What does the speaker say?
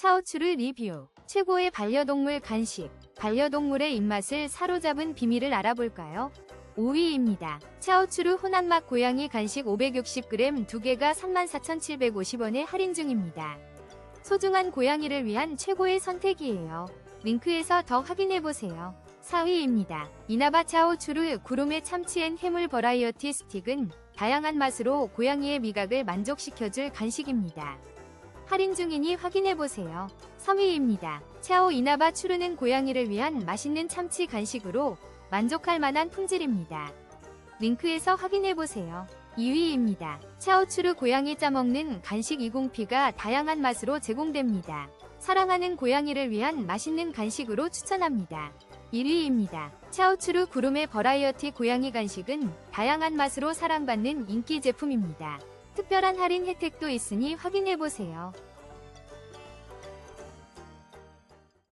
차오추르 리뷰. 최고의 반려동물 간식. 반려동물의 입맛을 사로잡은 비밀을 알아볼까요? 5위입니다. 차오추르 혼합맛 고양이 간식 560g 2개가 34,750원에 할인 중입니다. 소중한 고양이를 위한 최고의 선택이에요. 링크에서 더 확인해보세요. 4위입니다. 이나바 차오추르 구름의 참치 앤 해물 버라이어티 스틱은 다양한 맛으로 고양이의 미각을 만족시켜줄 간식입니다. 할인 중이니 확인해보세요. 3위입니다. 차오 이나바 추르는 고양이를 위한 맛있는 참치 간식으로 만족할 만한 품질입니다. 링크에서 확인해보세요. 2위입니다. 차오추르 고양이 짜먹는 간식 20피가 다양한 맛으로 제공됩니다. 사랑하는 고양이를 위한 맛있는 간식으로 추천합니다. 1위입니다. 차오추르 구름의 버라이어티 고양이 간식은 다양한 맛으로 사랑받는 인기 제품입니다. 특별한 할인 혜택도 있으니 확인해보세요.